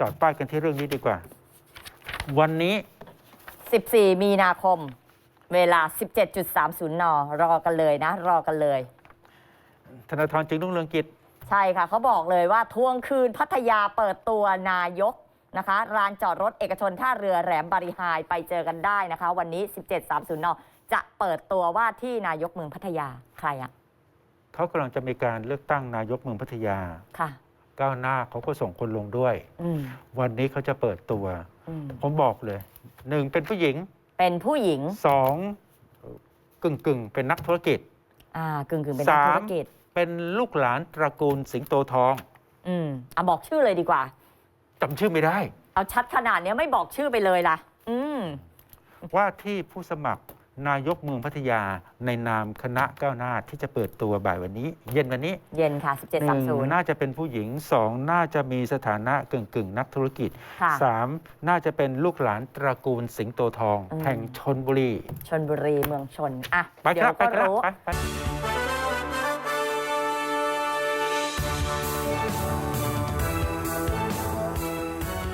จอดป้ายกันที่เรื่องนี้ดีกว่า วันนี้ 14 มีนาคม เวลา 17.30 น รอกันเลยนะ รอกันเลย ธนาธรจึงรุ่งเรืองกิจ ใช่ค่ะ เขาบอกเลยว่าทวงคืนพัทยาเปิดตัวนายกนะคะลานจอดรถเอกชนท่าเรือแหลมบาริหายไปเจอกันได้นะคะ วันนี้ 17.30 น จะเปิดตัวว่าที่นายกเมืองพัทยาใครอะเขากำลังจะมีการเลือกตั้งนายกเมืองพัทยาค่ะ ก้าวหน้าเขาก็ส่งคนลงด้วย อืมวันนี้เขาจะเปิดตัว อืมผมบอกเลยหนึ่งเป็นผู้หญิงเป็นผู้หญิง สองกึ่งกึ่งๆเป็นนักธุรกิจ อ่ากึ่งกึ่งๆเป็นนักสาม ธุรกิจ เป็นลูกหลานตระกูลสิงโตทองอืมอะบอกชื่อเลยดีกว่า จำชื่อไม่ได้ เอาชัดขนาดเนี้ยไม่บอกชื่อไปเลยล่ะ อืมว่าที่ผู้สมัคร นายกเมืองพัทยาในนามคณะก้าวหน้าที่จะเปิดตัวบ่ายวันนี้ เย็นวันนี้เย็นค่ะหนึ่ง17.30 น่าจะเป็นผู้หญิงสองน่าจะมีสถานะกึ่งกึ่งๆนักธุรกิจ ค่ะสามน่าจะเป็นลูกหลานตระกูลสิงโตทอง อืม แห่งชนบุรีชนบุรีเมืองชน อะ ไปเดี๋คยรับวไปก็ครับรู้ ไปไป